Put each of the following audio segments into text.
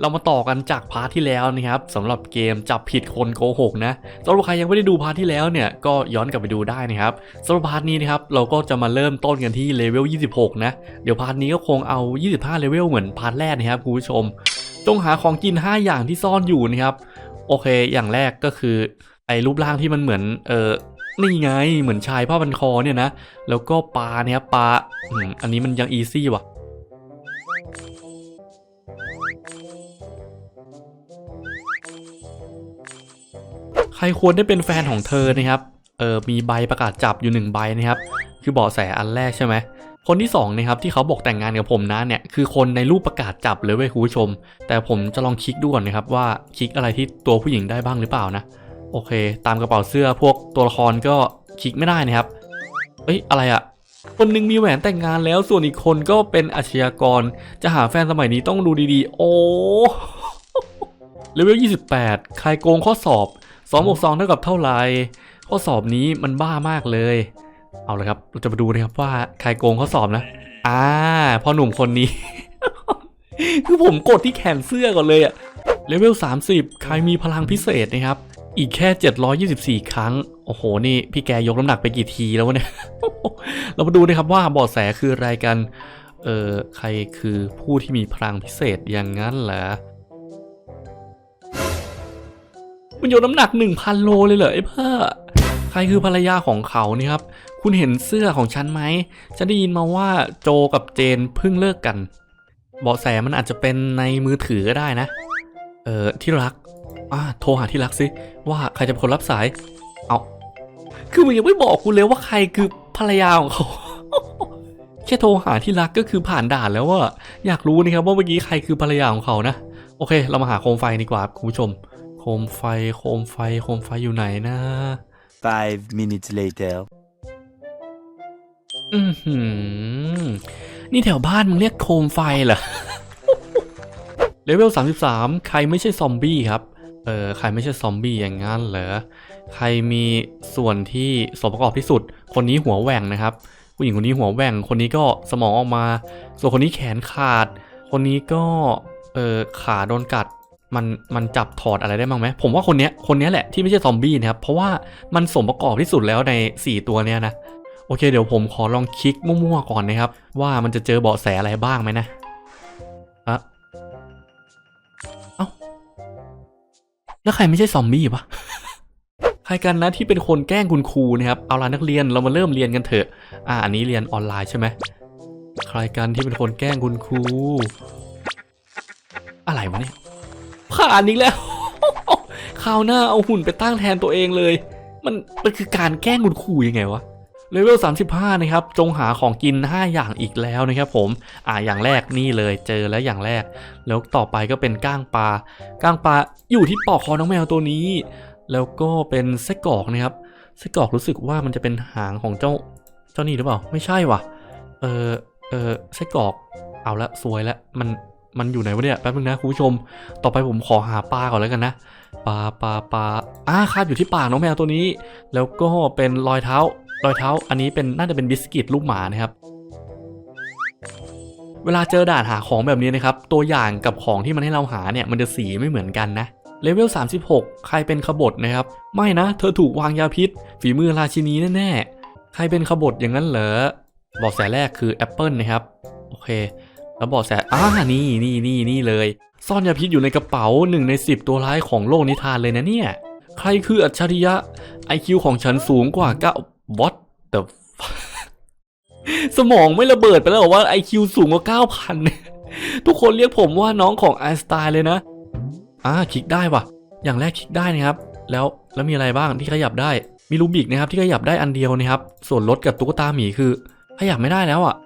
เรามาต่อกันจากพาร์ทที่แล้วนะครับสำหรับเกมจับผิดคนโกหกนะสำหรับใครยังไม่ได้ดูพาร์ทที่แล้วเนี่ยก็ย้อนกลับไปดูได้นะครับสำหรับพาร์ทนี้นะครับเราก็จะมาเริ่มต้นกันที่เลเวล 26 นะ เดี๋ยวพาร์ทนี้ก็คงเอา 25 เลเวลเหมือนพาร์ทแรกนะครับคุณผู้ชม จงหาของกิน 5 อย่างที่ซ่อนอยู่นะครับโอเค อย่างแรกก็คือไอ้รูปร่างที่มันเหมือนเออนี่ไงเหมือนชายผ้าพันคอเนี่ยนะแล้วก็ปลาเนี่ยปลาอันนี้มันยังอีซี่ว่ะ รควรได้เป็นแฟนของเธอนะครับ เออมีใบประกาศจับอยู่หนึ่งใบนะครับ คือเบาะแสอันแรกใช่ไหมคนที่สองนะครับที่เขาบอกแต่งงานกับผมนะเนี่ยคือคนในรูปประกาศจับเลยเว้ยคุณผู้ชม แต่ผมจะลองคลิกดูก่อนนะครับว่าคลิกอะไรที่ตัวผู้หญิงได้บ้างหรือเปล่านะโอเค ตามกระเป๋าเสื้อพวกตัวละครก็คลิกไม่ได้นะครับ เอ้ยอะไรอะคนหนึงมีแหวนแต่งงานแล้วส่วนอีกคนก็เป็นอาชญากร จะหาแฟนสมัยนี้ต้องดูดีๆ โอ้เลเวล28ใครโกงข้อสอบ 2บวก2เท่ากับเท่าไหร่ข้อสอบนี้มันบ้ามากเลย เอาเลยครับเราจะมาดูนะครับว่าใครโกงข้อสอบนะ อ่าพ่อหนุ่มคนนี้ คือผมกดที่แขนเสื้อก่อนเลยอะเลเวล 30 ใครมีพลังพิเศษนะครับ อีกแค่ 724 ครั้ง โอ้โห นี่พี่แกยกน้ำหนักไปกี่ทีแล้วเนี่ย เรามาดูนะครับว่าบาะแสคืออะไรกัน เออใครคือผู้ที่มีพลังพิเศษอย่างนั้นเหรอ มันโยกน้ำหนัก 1,000 โลเลยเหรอไอ้เพ่อใครคือภรรยาของเขานี่ครับ คุณเห็นเสื้อของฉันไหมฉันได้ยินมาว่าโจกับเจนเพิ่งเลิกกัน เบาะแสมันอาจจะเป็นในมือถือก็ได้นะ เออที่รักอ่าโทรหาที่รักสิ ว่าใครจะเป็นคนรับสาย เอาคือมึงยังไม่บอกกูเลยว่าใครคือภรรยาของเขาแค่โทรหาที่รักก็คือผ่านด่านแล้วว่าอยากรู้นะครับว่าเมื่อกี้ใครคือภรรยาของเขานะ โอเค เรามาหาโคมไฟดีกว่าครับคุณผู้ชม โคมไฟโคมไฟโคมไฟอยู่ไหนนะ Five minutes later. อือหือ นี่แถวบ้านมึงเรียกโคมไฟเหรอ เลเวล 33 ใครไม่ใช่ซอมบี้ครับ เออ ใครไม่ใช่ซอมบี้อย่างงั้นเหรอ ใครมีส่วนที่สมประกอบที่สุด คนนี้หัวแหว่งนะครับ ผู้หญิงคนนี้หัวแหว่ง คนนี้ก็สมองออกมา ส่วนคนนี้แขนขาด คนนี้ก็ เออขาโดนกัด มันมันจับถอดอะไรได้บ้างไหมผมว่าคนเนี้ยคนเนี้ยแหละที่ไม่ใช่ซอมบี้นะครับ เพราะว่ามันสมประกอบที่สุดแล้วใน 4 ตัวเนี้ยนะ โอเคเดี๋ยวผมขอลองคลิกมั่วๆก่อนนะครับ ว่ามันจะเจอเบาะแสอะไรบ้างไหมนะอะเอ้าแล้วใครไม่ใช่ซอมบี้ปะใครกันนะที่เป็นคนแกล้งคุณครูนะครับเอาล่ะนักเรียนเรามาเริ่มเรียนกันเถอะ อ่าอันนี้เรียนออนไลน์ใช่ไหมใครกันที่เป็นคนแกล้งคุณครู อะไรวะเนี่ย ผ่านอีกแล้วคราวหน้าเอาหุ่นไปตั้งแทนตัวเองเลย มันมันคือการแกล้งคุณครูยังไงวะเลเวล 35 นะครับ จงหาของกิน 5 อย่างอีกแล้วนะครับผม อ่า อย่างแรกนี่เลย เจอแล้วอย่างแรก แล้วต่อไปก็เป็นก้างปลา ก้างปลาอยู่ที่ปอกคอน้องแมวตัวนี้ แล้วก็เป็นไส้กรอกนะครับ ไส้กรอกรู้สึกว่ามันจะเป็นหางของเจ้า เจ้านี่หรือเปล่า ไม่ใช่วะเออเออไส้กรอก เอาละซวยละ มัน มันอยู่ไหนวะเนี่ยแป๊บนึงนะคุณผู้ชม ต่อไปผมขอหาปลาก่อนแล้วกันนะปลาปลาปลาอ่าคาบอยู่ที่ปากน้องแมวตัวนี้ แล้วก็เป็นรอยเท้า รอยเท้า อันนี้เป็นน่าจะเป็นบิสกิตลูกหมานะครับเวลาเจอด่านหาของแบบนี้นะครับ ตัวอย่างกับของที่มันให้เราหาเนี่ยมันจะสีไม่เหมือนกันนะเลเวล 36 ใครเป็นขบฏนะครับ ไม่นะ เธอถูกวางยาพิษ ฝีมือราชินีแน่ๆ ใครเป็นขบฏอย่างนั้นเหรอบอกแสแรกคือแอปเปิลนะครับ โอเค แล้วบอกแสอ่านี่นี่นี่นี่เลย ซ่อนยาพิษอยู่ในกระเป๋าหนึ่งใน10ตัวร้ายของโลกนิทานเลยนะเนี่ย ใครคืออัจฉริยะ IQ ของฉันสูงกว่าเก้า what the fuck สมองไม่ระเบิดไปแล้วเหรอว่า IQ สูงกว่า9,000ทุกคนเรียกผมว่าน้องของไอน์สไตน์เลยนะอ่าคลิกได้ว่ะ อย่างแรกคลิกได้นะครับ แล้วแล้วมีอะไรบ้างที่ขยับได้ มีลูบิกนะครับที่ขยับได้อันเดียวนะครับ ส่วนรถกับตุ๊กตาหมีคือ ขยับไม่ได้แล้วอะ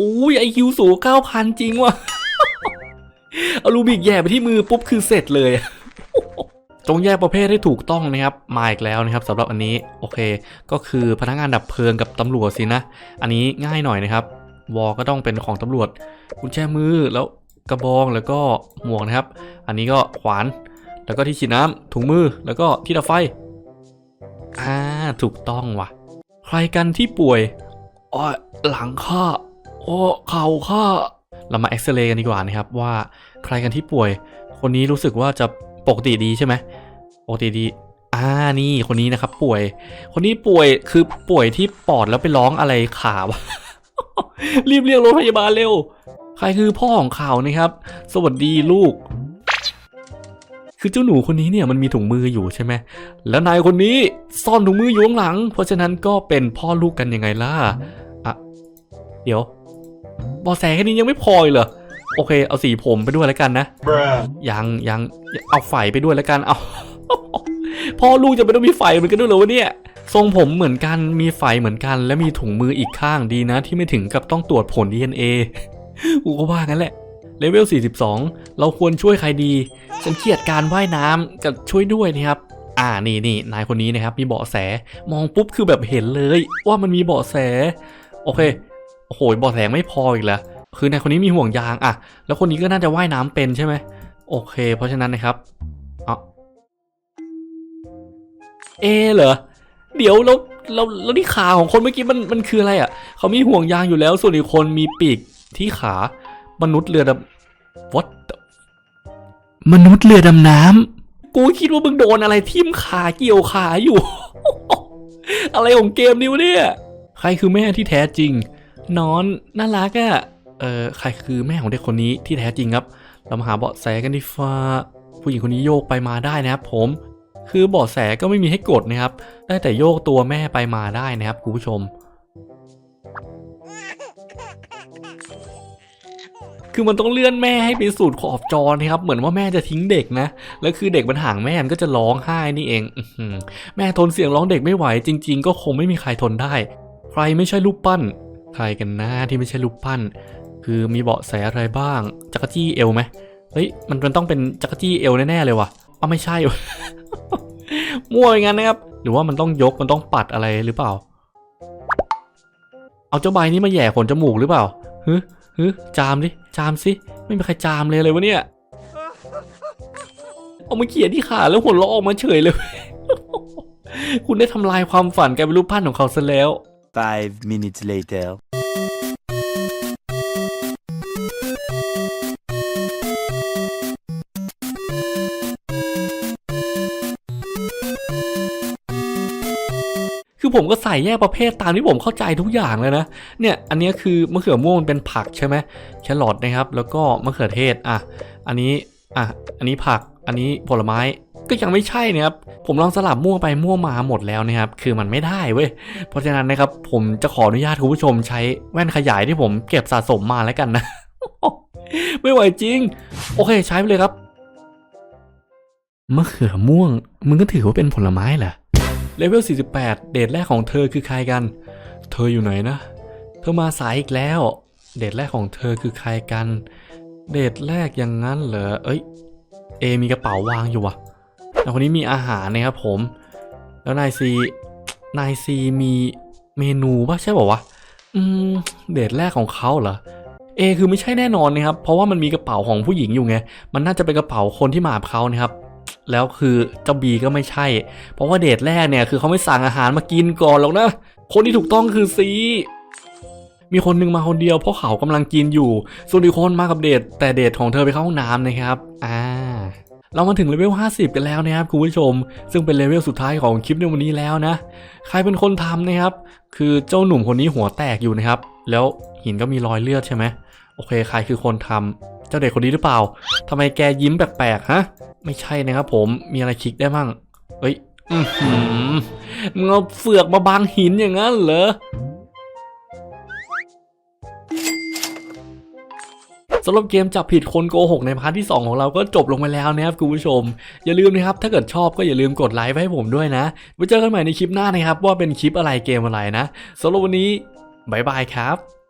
อุ้ยไอคิวสูงเก้าพันจริงว่ะ เอาลูบิกแย่ไปที่มือปุ๊บคือเสร็จเลย จงแยกประเภทให้ถูกต้องนะครับ มาอีกแล้วนะครับสำหรับอันนี้ โอเค ก็คือพนักงานดับเพลิงกับตำรวจสินะ อันนี้ง่ายหน่อยนะครับ วอลก็ต้องเป็นของตำรวจ กุญแจมือแล้วกระบองแล้วก็หมวกนะครับ อันนี้ก็ขวาน แล้วก็ที่ฉีดน้ำถุงมือแล้วก็ที่ดับไฟอ่าถูกต้องว่ะ ใครกันที่ป่วยอ้อหลังข้า โอ้เข่าข้าเรามาเอ็กซเรย์กันดีกว่านะครับว่าใครกันที่ป่วย คนนี้รู้สึกว่าจะปกติดีใช่ไหมปกติดีอ่านี่คนนี้นะครับ ป่วย คนนี้ป่วยคือป่วยที่ปอดแล้วไปร้องอะไรขาวะรีบเรียกรถพยาบาลเร็ว ใครคือพ่อของเขานะครับ สวัสดีลูก คือเจ้าหนูคนนี้เนี่ยมันมีถุงมืออยู่ใช่ไหมแล้วนายคนนี้ซ่อนถุงมืออยู่ข้างหลัง เพราะฉะนั้นก็เป็นพ่อลูกกันยังไงล่ะอะเดี๋ยว บอแสแค่นี้ยังไม่พออีกเหรอโอเค เอาสีผมไปด้วยแล้วกันนะยังยังเอาไฟไปด้วยแล้วกันเอาพ่อลูกจะไม่ต้องมีไฟเหมือนกันด้วยเหรอวะเนี่ยทรงผมเหมือนกันมีไฟเหมือนกัน และมีถุงมืออีกข้างดีนะ ที่ไม่ถึงกับต้องตรวจผล DNA กูก็ว่างั้นแหละเลเวล 42 เราควรช่วยใครดี ฉันเกลียดการว่ายน้ำกับช่วยด้วยนะครับ อ่านี่นี่นายคนนี้นะครับ มีเบาะแส มองปุ๊บคือแบบเห็นเลย ว่ามันมีเบาะแส โอเค โอ้โหบาะแสงไม่พออีกแล้วคือในคนนี้มีห่วงยางอะแล้วคนนี้ก็น่าจะว่ายน้ำเป็นใช่ไหมโอเค เพราะฉะนั้นนะครับเอาเอเหรอเดี๋ยวแล้วแล้วแล้วที่ขาของคนเมื่อกี้มันมันคืออะไรอะ่ะเขามีห่วงยางอยู่แล้ว ส่วนอีกคนมีปีกที่ขามนุษย์เรือดำ what the- มนุษย์เรือดำน้ำกูคิดว่ามึงโดนอะไรทิ่มขาเกี่ยวขาอยู่ อะไรของเกมนี้วะเนี่ย ใครคือแม่ที่แท้จริง นอนน่ารักอะ่ะเออใครคือแม่ของเด็กคนนี้ที่แท้จริงครับ เรามาหาเบาะแสกันดีฟ้า ผู้หญิงคนนี้โยกไปมาได้นะครับผม คือเบาะแสก็ไม่มีให้กดนะครับ ได้แต่โยกตัวแม่ไปมาได้นะครับคุณผู้ชม คือมันต้องเลื่อนแม่ให้ไปสูดขอบจอนะครับ เหมือนว่าแม่จะทิ้งเด็กนะ แล้วคือเด็กมันห่างแม่มันก็จะร้องไห้นี่เองอื้อหือแม่ทนเสียงร้องเด็กไม่ไหว จริง ๆ ก็คงไม่มีใครทนได้ ใครไม่ใช่รูปปั้น ใครกันนะที่ไม่ใช่รูปปั้น คือมีเบาะแสอะไรบ้าง จักรจี้เอวไหมเฮ้ยมันมันต้องเป็นจักรจี้เอวแน่ๆเลยว่ะอ้าวไม่ใช่ว่ะมั่วอย่างนั้นนะครับ หรือว่ามันต้องยกมันต้องปัดอะไรหรือเปล่า เอาเจ้าใบนี้มาแหย่ขนจมูกหรือเปล่าฮึฮึจามดิจามสิไม่มีใครจามเลยเลยวะเนี่ยเอามาเขียนที่ขาแล้วหัวเราะออกมาเฉยเลย คุณได้ทำลายความฝันกลายเป็นรูปปั้นของเขาซะแล้ว Five minutes later. คือผมก็ใส่แยกประเภทตามที่ผมเข้าใจทุกอย่างเลยนะ เนี่ย อันนี้คือมะเขือม่วงมันเป็นผักใช่ไหมแครอทนะครับ แล้วก็มะเขือเทศ อะ อันนี้ อะ อันนี้ผัก อันนี้ผลไม้ ก็ยังไม่ใช่นะครับ ผมลองสลับมั่วไปมั่วมาหมดแล้วนะครับ คือมันไม่ได้เว้ย เพราะฉะนั้นนะครับผมจะขออนุญาตคุณผู้ชมใช้แว่นขยายที่ผมเก็บสะสมมาแล้วกันนะ ไม่ไหวจริง โอเคใช้ไปเลยครับมะเขือม่วง มึงก็ถือว่าเป็นผลไม้เหรอเลเวล 48 เดทแรกของเธอคือใครกัน เธออยู่ไหนนะ เธอมาสายอีกแล้ว เดทแรกของเธอคือใครกัน เดทแรกอย่างนั้นเหรอ เอ้ย เอมีกระเป๋าวางอยู่วะ แล้วคนนี้มีอาหารนะครับผม แล้วนายซีนายซีมีเมนูป่ะใช่ป่าวะอืมเดทแรกของเขาเหรอเอคือไม่ใช่แน่นอนนะครับ เพราะว่ามันมีกระเป๋าของผู้หญิงอยู่ไง มันน่าจะเป็นกระเป๋าคนที่มากับเขานะครับ แล้วคือเจ้าบีก็ไม่ใช่ เพราะว่าเดทแรกเนี่ยคือเขาไม่สั่งอาหารมากินก่อนหรอกนะ คนที่ถูกต้องคือซี มีคนหนึงมาคนเดียวเพราะเขากำลังกินอยู่ ส่วนอีกคนมากับเดทแต่เดทของเธอไปเข้าห้องน้ำนะครับ อ่า เรามาถึงเลเวล 50 กันแล้วนะครับคุณผู้ชม ซึ่งเป็นเลเวลสุดท้ายของคลิปในวันนี้แล้วนะ ใครเป็นคนทำนะครับ คือเจ้าหนุ่มคนนี้หัวแตกอยู่นะครับ แล้วหินก็มีรอยเลือดใช่ไหมโอเค ใครคือคนทำเจ้าเด็กคนนี้หรือเปล่าทำไมแกยิ้มแปลกๆฮะ ไม่ใช่นะครับผมมีอะไรคลิกได้บ้างเอ้ยอือหือมึงเอาเฟือกมาบังหินอย่างนั้นเหรอ สำหรับเกมจับผิดคนโกหกในพาร์ทที่ 2 ของเราก็จบลงไปแล้วนะครับคุณผู้ชม อย่าลืมนะครับถ้าเกิดชอบก็อย่าลืมกดไลค์ไว้ให้ผมด้วยนะไว้เจอกันใหม่ในคลิปหน้านะครับว่าเป็นคลิปอะไรเกมอะไรนะสำหรับวันนี้บายบายครับ